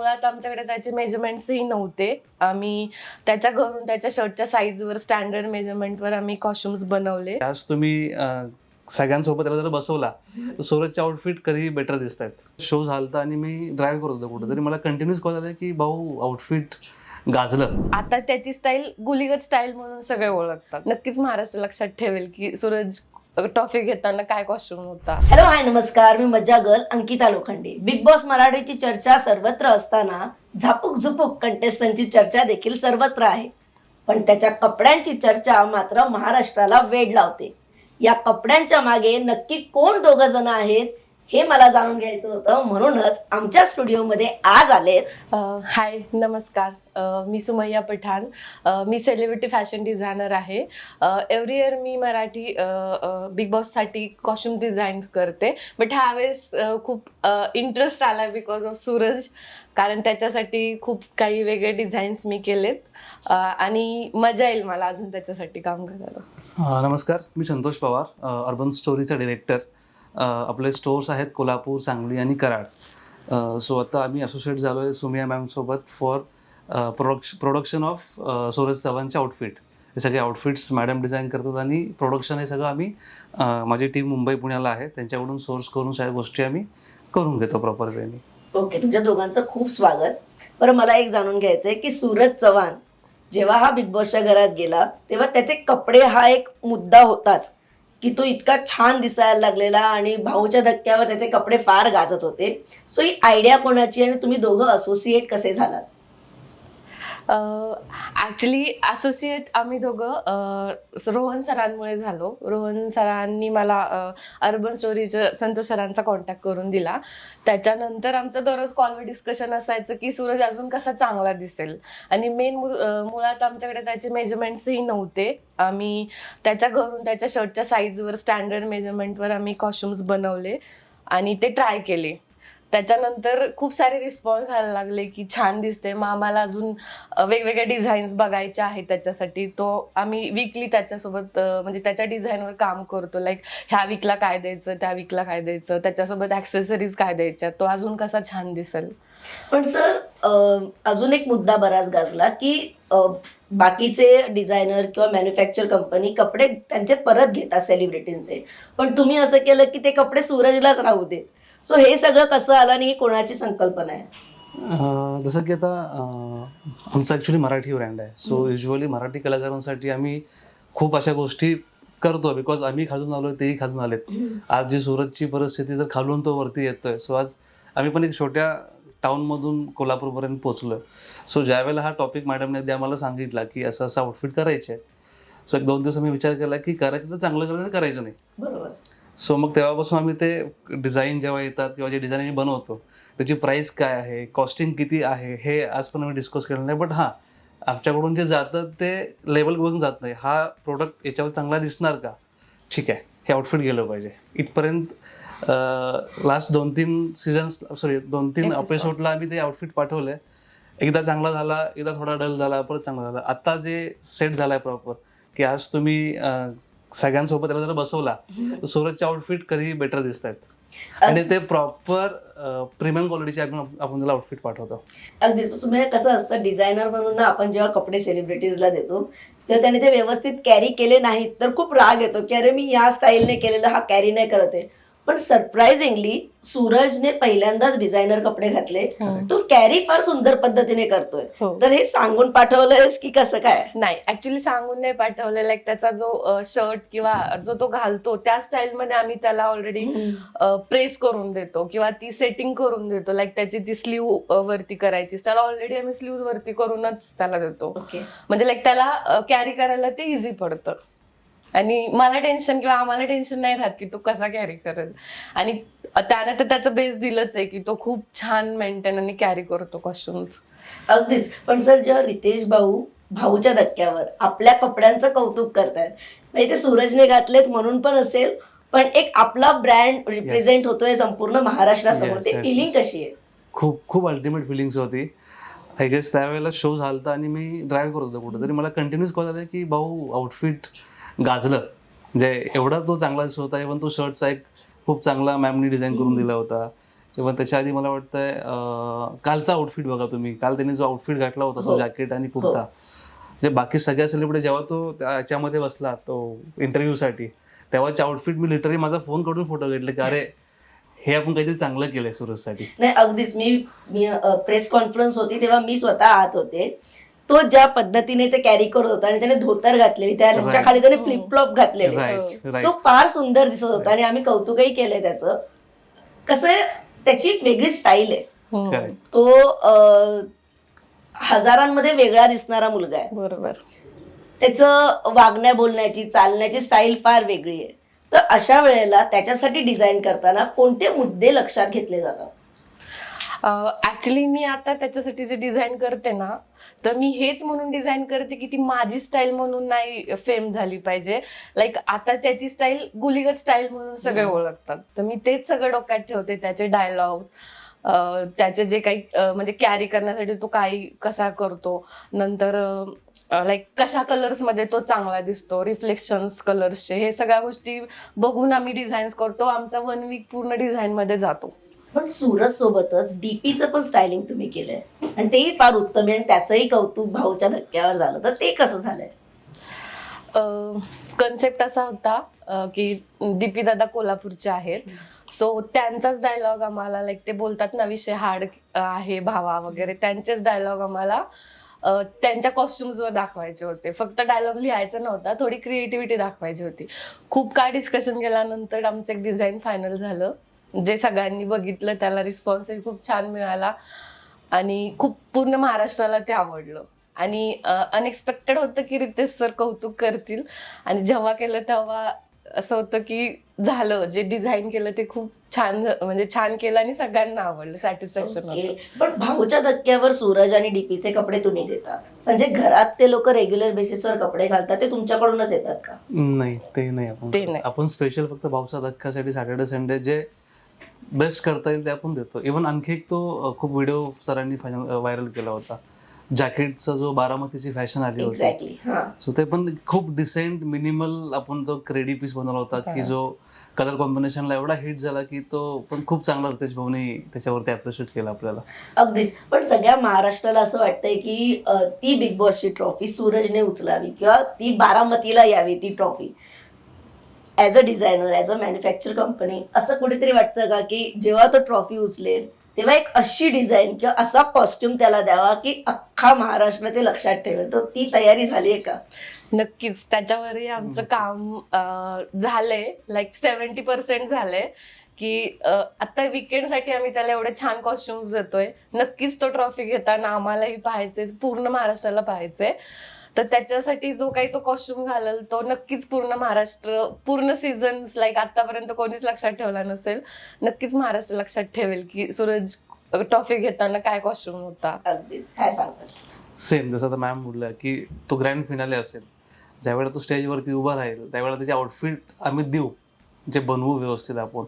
मुळात आमच्याकडे त्याचे मेजरमेंट्सही नव्हते. आम्ही त्याच्या घरून त्याच्या शर्टच्या साईजवर स्टँडर्ड मेजरमेंटवर आम्ही कॉस्ट्युम्स बनवले. आज तुम्ही अं, सगळ्यांसोबत त्याला जर बसवला तर सूरजचे आउटफिट कधीही बेटर दिसत आहेत शो झालता आणि मी ड्राईव्ह करत होतो कुठं तरी मला कंटिन्यूस कॉल आलं की भाऊ आउटफिट गाजलं. आता त्याची स्टाईल गुलीगत स्टाईल म्हणून सगळे ओळखतात. नक्कीच महाराष्ट्र लक्षात ठेवेल की सूरज ट्रॉफी घेताना काय कॉस्ट्युम होता? हॅलो हाय नमस्कार. मी Majja girl Ankita Lokhande. Bigg Boss मराठीची चर्चा सर्वत्र असताना झापूक झुपूक कंटेस्टंटची चर्चा देखील सर्वत्र आहे. पण त्याच्या कपड्यांची चर्चा मात्र महाराष्ट्राला वेड लावते. या कपड्यांच्या मागे नक्की कोण दोघ जण आहेत? हे मला जाणून घ्यायचं होतं. म्हणूनच आमच्या स्टुडिओमध्ये आज आलेत. अह, हाय नमस्कार. मी सुमय्या पठाण. मी सेलिब्रिटी फॅशन डिझायनर आहे. एव्हरी इयर मी मराठी बिग बॉससाठी कॉस्ट्युम डिझाईन करते. बट ह्यावेळेस अह, खूप इंटरेस्ट आला बिकॉज ऑफ सूरज. कारण त्याच्यासाठी खूप काही वेगळे डिझाईन्स मी केलेत. आणि मजा येईल मला अजून त्याच्यासाठी काम करायला. अं, नमस्कार. मी संतोष पवार अर्बन स्टोरीचा डिरेक्टर आपले स्टोर्स आहेत कोल्हापूर सांगली आणि कराड. सो आता आम्ही असोसिएट झालो आहे सुमिया मॅमसोबत for production production of Suraj चव्हाणचे outfit हे सगळे आउटफिट्स मॅडम डिझाईन करतात आणि प्रोडक्शन हे सगळं आम्ही माझी टीम मुंबई पुण्याला आहे. त्यांच्याकडून सोर्स करून सगळ्या गोष्टी आम्ही करून घेतो प्रॉपर वेने. ओके तुमच्या दोघांचं खूप स्वागत. बरं मला एक जाणून घ्यायचं आहे की सूरज चव्हाण जेव्हा हा बिग बॉसच्या घरात गेला तेव्हा त्याचे कपडे हा एक मुद्दा होताच. की तो इतका छान दिसायला लागलेला आणि भाऊच्या धक्क्यावर त्याचे कपडे फार गाजत होते. सो ही आयडिया कोणाची आणि तुम्ही दोघं असोसिएट कसे झालात? ॲक्च्युली असोसिएट आम्ही दोघं रोहन सरांमुळे झालो. रोहन सरांनी मला अर्बन स्टोरीचं संतोष सरांचा कॉन्टॅक्ट करून दिला. त्याच्यानंतर आमचं दररोज कॉलवर डिस्कशन असायचं की सूरज अजून कसा चांगला दिसेल? आणि मेन मुळात आमच्याकडे त्याचे मेजरमेंट्सही नव्हते. आम्ही त्याच्या घरून त्याच्या शर्टच्या साईजवर स्टँडर्ड मेजरमेंटवर आम्ही कॉस्ट्युम्स बनवले आणि ते ट्राय केले. त्याच्यानंतर खूप सारे रिस्पॉन्स यायला लागले की छान दिसते मग आम्हाला अजून वेगवेगळ्या वेगवेगळे डिझाईन्स बघायचे आहेत त्याच्यासाठी. तो आम्ही वीकली त्याच्यासोबत म्हणजे त्याच्या डिझाईनवर काम करतो. लाईक ह्या वीकला काय द्यायचं त्या वीकला काय द्यायचं त्याच्यासोबत ॲक्सेसरीज काय द्यायच्या? तो अजून कसा छान दिसेल. पण सर अजून एक मुद्दा बराच गाजला की बाकीचे डिझायनर किंवा मॅन्युफॅक्चर कंपनी कपडे त्यांचे परत घेतात सेलिब्रिटींचे पण तुम्ही असं केलं की ते कपडे सूरजलाच राहू दे सो हे सगळं कसं आलं आणि ही कोणाची संकल्पना आहे? अं, जसं की आता अं, आमचा ॲक्च्युली मराठी ब्रँड आहे. सो युजली मराठी कलाकारांसाठी आम्ही खूप अशा गोष्टी करतो बिकॉज आम्ही खालून आलो तेही खालून आलेत. आज जी सुरतची परिस्थिती जर खालून तो वरती येतोय. सो आज आम्ही पण एक छोट्या टाऊनमधून कोल्हापूरपर्यंत पोहोचलो सो ज्यावेळेला हा टॉपिक मॅडमने अगदी आम्हाला सांगितला की असं असं आउटफिट करायचे आहे सो एक दोन दिवस आम्ही विचार केला की करायचं तर चांगलं करायचं तर करायचं नाही. सो मग तेव्हापासून आम्ही ते डिझाईन जेव्हा येतात किंवा जे डिझाईन आम्ही बनवतो त्याची प्राइस काय आहे कॉस्टिंग किती आहे हे आज पण आम्ही डिस्कस केलं नाही. बट हां आमच्याकडून जे जातं ते लेवल बघून जात नाही. हा प्रोडक्ट याच्यावर चांगला दिसणार का? ठीक आहे हे आउटफिट गेलं पाहिजे. इथपर्यंत लास्ट दोन तीन सीझन्स सॉरी दोन तीन. एपिसोडला आम्ही ते आउटफिट पाठवले एकदा चांगला झाला एकदा थोडा डल झाला परत चांगला झाला. आता जे सेट झालाय प्रॉपर की आज तुम्ही सगळ्यांसोबत त्याला जर बसवला तर सूरजचे आउटफिट कधीही बेटर दिसत आहेत आणि ते प्रॉपर प्रीमियम क्वालिटीचे आपण आपण त्याला आउटफिट पाठवतो. अगदीच. म्हणजे कसं असतं डिझायनर म्हणून ना आपण जेव्हा कपडे सेलिब्रिटीजला देतो तेव्हा त्याने ते व्यवस्थित कॅरी केले नाहीत तर खूप राग येतो की अरे मी या स्टाईलने केलेलं हा कॅरी नाही करत आहे. पण सरप्राइझिंगली सूरजने पहिल्यांदाच डिझायनर कपडे घातले. तो कॅरी फार सुंदर पद्धतीने करतोय. हो. तर हे सांगून पाठवलंयस की कसं काय? नाही ऍक्च्युली सांगून नाही पाठवलं. लाईक त्याचा जो शर्ट किंवा जो तो घालतो त्या स्टाईलमध्ये आम्ही त्याला ऑलरेडी प्रेस करून देतो किंवा ती सेटिंग करून देतो. लाईक त्याची ती स्लीव वरती करायची. त्याला ऑलरेडी आम्ही स्लीव वरती करूनच त्याला देतो. म्हणजे लाईक त्याला कॅरी करायला ते इझी पडतं. आणि मला टेन्शन किंवा आम्हाला टेन्शन नाही राहत की तो कसा कॅरी करेल. आणि त्याने तर त्याचं बेस दिलंच आहे की तो खूप छान मेंटेन आणि कॅरी करतो कॉस्ट्युम्स अगदीच. पण सर जेव्हा रितेश भाऊ भाऊच्या धक्क्यावर आपल्या कपड्यांचं कौतुक करतायत म्हणजे ते सूरजने घातलेत म्हणून पण असेल पण एक आपला ब्रँड रिप्रेझेंट होतोय संपूर्ण महाराष्ट्रासमोर. Yes, ते yes, फिलिंग. कशी आहे? खूप खूप अल्टिमेट फिलिंग्स होती. आय गेस त्यावेळेला शो झालता आणि मी ड्राईव्ह करत होतो कुठं तरी मला कंटिन्यूस कॉल आला की भाऊ आउटफिट गाजलं. म्हणजे एवढा तो चांगला दिसत होता इव्हन तो शर्टचा एक खूप चांगला मॅमनी डिझाईन करून दिला होता. इव्हन त्याच्या आधी मला वाटतंय कालचा आउटफिट बघा तुम्ही. काल त्यांनी जो आउटफिट घातला होता तो हो. जॅकेट आणि कुर्ता. जे बाकी सगळ्या सेलिब्रिटी जेव्हा तो त्याच्यामध्ये बसला तो interview साठी तेव्हाचे आउटफिट मी लिटरली माझा फोनकडून फोटो घेतले की अरे हे आपण काहीतरी चांगलं केलंय सुरजसाठी. नाही अगदीच. मी मी प्रेस कॉन्फरन्स होती तेव्हा मी स्वतः आत होते. तो ज्या पद्धतीने ते कॅरी करत होता आणि त्याने धोतर घातलेली त्याच्या. खाली त्याने फ्लिप फ्लॉप घातलेले. राईट तो फार सुंदर दिसत होता आणि आम्ही कौतुकही केलंय त्याचं. कसं आहे, त्याची एक वेगळी स्टाईल आहे. हो, तो हजारांमध्ये वेगळा दिसणारा मुलगा आहे. बरोबर. त्याचं वागण्या बोलण्याची चालण्याची स्टाईल फार वेगळी आहे. तर अशा वेळेला त्याच्यासाठी डिझाईन करताना कोणते मुद्दे लक्षात घेतले जातात? ऍक्च्युली मी आता त्याच्यासाठी जे डिझाईन करते ना तर मी हेच म्हणून डिझाईन करते की ती माझी स्टाईल म्हणून नाही फेम झाली पाहिजे. लाईक आता त्याची स्टाईल गुलीगत स्टाईल म्हणून सगळे ओळखतात. तर मी तेच सगळं डोक्यात ठेवते त्याचे डायलॉग त्याचे जे काही म्हणजे कॅरी करण्यासाठी तो काही कसा करतो. नंतर लाईक कशा कलर्समध्ये तो चांगला दिसतो रिफ्लेक्शन्स कलर्सचे हे सगळ्या गोष्टी बघून आम्ही डिझाईन्स करतो. आमचा वन वीक पूर्ण डिझाईन मध्ये जातो. पण सूरज सोबतच डीपीचं पण स्टायलिंग तुम्ही केलंय. आणि तेही फार उत्तम आहे आणि त्याचंही कौतुक भाऊच्या धक्क्यावर झालं तर ते कसं झालंय? कन्सेप्ट असा होता की डीपी दादा कोल्हापूरचे आहेत. सो त्यांचाच डायलॉग आम्हाला लाईक ते बोलतात ना विषय हार्ड आहे भावा वगैरे. त्यांचेच डायलॉग आम्हाला त्यांच्या कॉस्ट्युम्सवर दाखवायचे होते. फक्त डायलॉग लिहायचा नव्हता थोडी क्रिएटिव्हिटी दाखवायची होती. खूप काय डिस्कशन केल्यानंतर आमचं एक डिझाईन फायनल झालं. जे सगळ्यांनी बघितलं त्याला रिस्पॉन्सही खूप छान मिळाला. आणि खूप पूर्ण महाराष्ट्राला ते आवडलं. आणि अनएक्सपेक्टेड होतं की रितेश सर कौतुक करतील. आणि जेव्हा केलं तेव्हा असं होतं की झालं जे डिझाईन केलं ते खूप छान म्हणजे छान केलं आणि सगळ्यांना आवडलं सॅटिस्फॅक्शन पण भाऊच्या धक्क्यावर सूरज आणि डीपीचे कपडे तुम्ही देता. म्हणजे घरात ते लोक रेग्युलर बेसिसवर कपडे घालतात ते तुमच्याकडूनच येतात का? नाही ते नाही. आपण ते नाही. आपण स्पेशल फक्त भाऊचा धक्कासाठी सॅटर्डे संडे जे बेस्ट करता येईल ते आपण देतो. इव्हन आणखी एक तो खूप व्हिडिओ सरांनी व्हायरल केला होता. जॅकेटचा जो बारामतीची फॅशन आली होती. हा. सो ते पण खूप डिसेंट मिनिमल आपण तो क्रेडी पीस बनवला होता की. जो कलर कॉम्बिनेशनला एवढा हिट झाला की तो पण खूप चांगला रितेश भाऊनी त्याच्यावरती अप्रिशिएट केला आपल्याला. अगदीच. पण सगळ्या महाराष्ट्राला असं वाटतंय की ती बिग बॉसची ट्रॉफी सूरजने उचलावी किंवा ती बारामतीला यावी ती trophy as a designer as a manufacture company असं कुठेतरी वाटतं का की जेव्हा तो ट्रॉफी उचलेल तेव्हा एक अशी डिझाईन किंवा असा कॉस्ट्युम त्याला द्यावा की अख्खा महाराष्ट्र ते लक्षात ठेवेल. तर ती तयारी झाली आहे का? नक्कीच. त्याच्यावरही आमचं काम झालंय. लाईक सेव्हन्टी पर्सेंट झालंय की आता weekend साठी आम्ही त्याला एवढे छान कॉस्ट्युम्स देतोय. नक्कीच तो ट्रॉफी घेताना आम्हालाही पाहायचंय पूर्ण महाराष्ट्राला पाहायचंय. तर त्याच्यासाठी जो काही तो कॉस्ट्युम घालेल तो नक्कीच पूर्ण महाराष्ट्र पूर्ण सीझन लाईक आतापर्यंत कोणीच लक्षात ठेवला नसेल नक्कीच महाराष्ट्र लक्षात ठेवेल की सूरज ट्रॉफी घेताना काय कॉस्ट्युम होता. अगदीच काय सांगतास सेम जसं आता मॅम बोलल्या की तो ग्रँड फिनाले असेल. ज्यावेळेला तो स्टेजवरती उभा राहील त्यावेळेला त्याचे आउटफिट आम्ही देऊ जे बनवू व्यवस्थित आपण.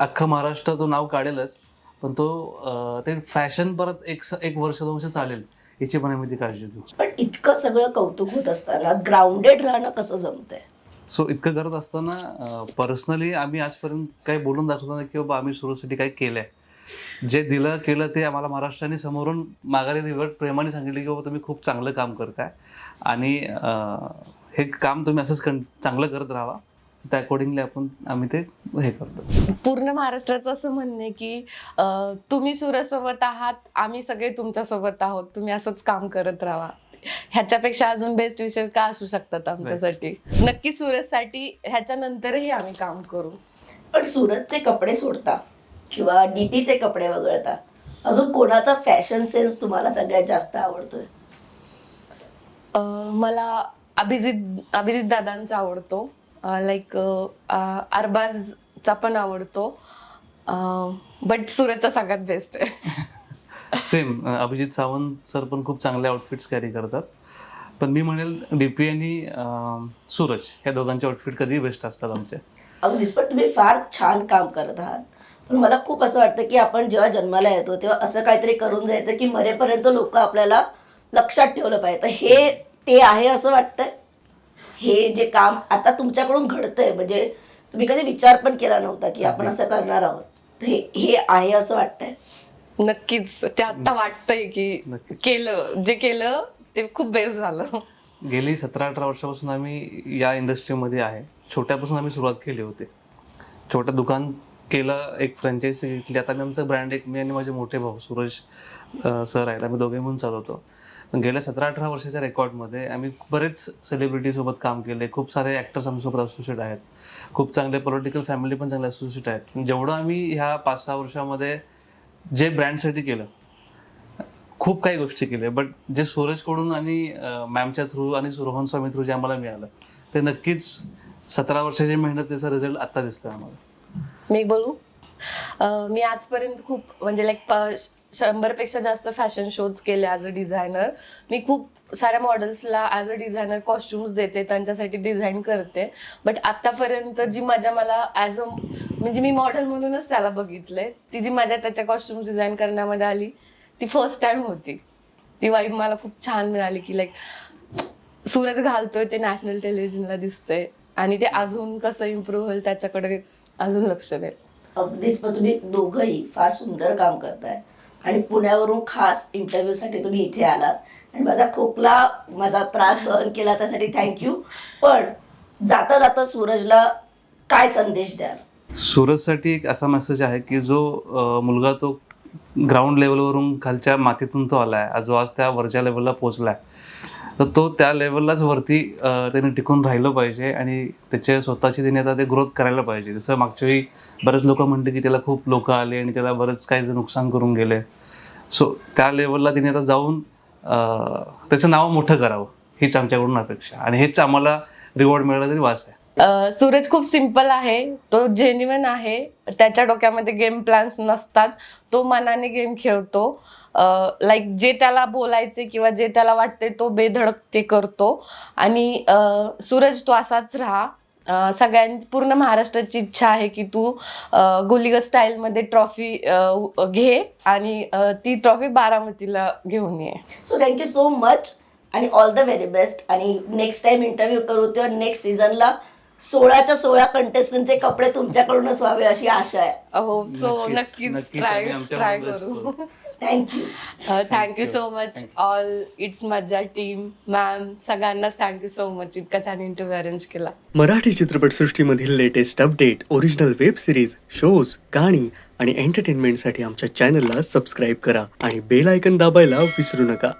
अख्खा महाराष्ट्र तो नाव काढेलच पण तो ते फॅशन परत एक एक वर्ष दोन वर्ष चालेल. याची पण आम्ही ती काळजी घेऊ. पण इतकं सगळं कौतुक होत असताना ग्राउंडेड राहणं कसं जमतंय? सो इतकं करत असताना पर्सनली आम्ही आजपर्यंत काही बोलून दाखवलं नाही की बाबा आम्ही सुरूसाठी काय केलंय. जे दिलं केलं ते आम्हाला महाराष्ट्राने समोरून माघारी रिव्हर्ट प्रेमाने सांगितले की बाबा तुम्ही खूप चांगलं काम करताय. आणि हे काम तुम्ही असंच कं चांगलं करत राहा. त्या अकॉर्डिंगली आपण आम्ही ते हे करतो. पूर्ण महाराष्ट्राचं असं म्हणणं आहे की अं, तुम्ही सूर्यासोबत आहात आम्ही सगळे तुमच्यासोबत आहोत तुम्ही असंच काम करत राहा. ह्याच्यापेक्षा अजून बेस्ट विषय का असू शकतात आमच्यासाठी? नक्कीच सूरजसाठी ह्याच्यानंतरही आम्ही काम करू. पण सुरतचे कपडे सोडता किंवा डीपीचे कपडे वगळता अजून कोणाचा फॅशन सेन्स तुम्हाला सगळ्यात जास्त आवडतोय? अं, मला अभिजित अभिजित दादांचा आवडतो. लाईक अरबाजचा पण आवडतो. बट सूरजचा सगळ्यात बेस्ट आहे. सेम अभिजित सावंत सर पण खूप चांगले आउटफिट्स कॅरी करतात. पण मी म्हणेल डीपी आणि सूरज ह्या दोघांचे आउटफिट कधी बेस्ट असतात आमचे. अगदीच पण तुम्ही फार छान काम करत आहात. पण मला खूप असं वाटतं की आपण जेव्हा जन्माला येतो तेव्हा असं काहीतरी करून जायचं की मरेपर्यंत लोक आपल्याला लक्षात ठेवलं पाहिजे. हे ते आहे असं वाटतंय? हे जे काम आता तुमच्याकडून घडतंय म्हणजे तुम्ही कधी विचार पण केला नव्हता की आपण असं करणार आहोत. हे हे आहे असं वाटतंय? नक्कीच. ते आता वाटतंय की नक्कीच. केलं जे केलं ते खूप बेस्ट झालं. गेली सतरा अठरा वर्षापासून आम्ही या इंडस्ट्रीमध्ये आहे. छोट्यापासून आम्ही सुरुवात केली होती. छोटं दुकान केलं एक फ्रँचायझी घेतली. आता आम्ही आमचं ब्रँड एक मी आणि माझे मोठे भाऊ सूरज सर आहेत. आम्ही दोघे म्हणून चालवतो. पण गेल्या सतरा अठरा वर्षाच्या रेकॉर्डमध्ये आम्ही बरेच सेलिब्रिटीसोबत काम केले. खूप सारे ॲक्टर्स आमच्यासोबत असोसिएट आहेत. खूप चांगले पॉलिटिकल फॅमिली पण चांगले असोसिएट आहेत. जेवढं आम्ही ह्या पाच सहा वर्षामध्ये जे ब्रँडसाठी केलं खूप काही गोष्टी केल्या. बट जे सूरजकडून आणि मॅमच्या थ्रू आणि रोहन स्वामी थ्रू जे आम्हाला मिळालं ते नक्कीच सतरा वर्षाची मेहनत त्याचा रिझल्ट आता दिसतोय आम्हाला. मी बोलू? मी आजपर्यंत खूप म्हणजे लाईक शंभरपेक्षा जास्त फॅशन शोज केले ॲज अ डिझायनर मी खूप साऱ्या मॉडेल्सला ॲज अ डिझायनर कॉस्ट्युम्स देते त्यांच्यासाठी डिझाईन करते. बट आतापर्यंत जी मजा मला ॲज अ म्हणजे मी मॉडेल म्हणूनच त्याला बघितलंय ती जी मजा त्याच्या कॉस्ट्युम्स डिझाईन करण्यामध्ये आली ती फर्स्ट टाइम होती. ती वाईब मला खूप छान मिळाली की लाईक सूरज घालतोय ते नॅशनल टेलिव्हिजनला दिसतंय आणि ते अजून कसं इम्प्रूव्ह होईल त्याच्याकडे अजून लक्ष देईल. अगदीच मग तुम्ही दोघंही फार सुंदर काम करताय. आणि पुण्यावरून खास इंटरव्ह्यूसाठी तुम्ही इथे आलात. आणि माझा खोकला माझा त्रास सहन केला त्यासाठी थँक्यू पण जाता जाता सूरजला काय संदेश द्याल? सूरजसाठी एक असा मेसेज आहे की जो मुलगा तो ग्राउंड लेवलवरून खालच्या मातीतून तो आला आहे जो आज त्या वरच्या लेवलला पोहोचलाय. तर तो त्या लेवललाच वरती त्याने टिकून राहिलं पाहिजे आणि त्याच्या स्वतःची त्याने आता ते ग्रोथ करायला पाहिजे. जसं मागच्या वेळी बरेच लोक म्हणते की त्याला खूप लोक आले आणि त्याला बरंच काही नुकसान करून गेले. सो त्या लेवलला तिने आता जाऊन त्याचं नाव मोठं करावं. हीच आमच्याकडून अपेक्षा. आणि हेच आम्हाला रिवॉर्ड मिळाला तरी वास आहे. सूरज खूप सिंपल आहे. तो जेन्युन आहे. त्याच्या डोक्यामध्ये गेम प्लॅन्स नसतात. तो मनाने गेम खेळतो. लाईक जे त्याला बोलायचे किंवा जे त्याला वाटते तो बेधडक ते करतो. आणि सूरज तो असाच राहा. सगळ्यां पूर्ण महाराष्ट्राची इच्छा आहे की तू अं, गुलिग स्टाईलमध्ये ट्रॉफी घे आणि अं, ती ट्रॉफी बारामतीला घेऊन ये. So thank you so much आणि ऑल द व्हेरी बेस्ट आणि नेक्स्ट टाइम इंटरव्ह्यू करू तेव्हा नेक्स्ट सीझनला सोळाच्या सोळा कंटेस्टंटचे कपडे तुमच्याकडूनच व्हावे अशी आशा आहे. हो सो नक्कीच, ट्राय ट्राय करू. Thank you thank you so much all it's Majja team ma'am सगळ्यांनाच थँक्यू सो मच इतका छान इंटरव्ह्यू अरेंज केला. Marathi चित्रपटसृष्टीमधील latest update original web series shows गाणी आणि एंटरटेनमेंटसाठी आमच्या चॅनलला सबस्क्राईब करा आणि बेल आयकन दाबायला विसरू नका.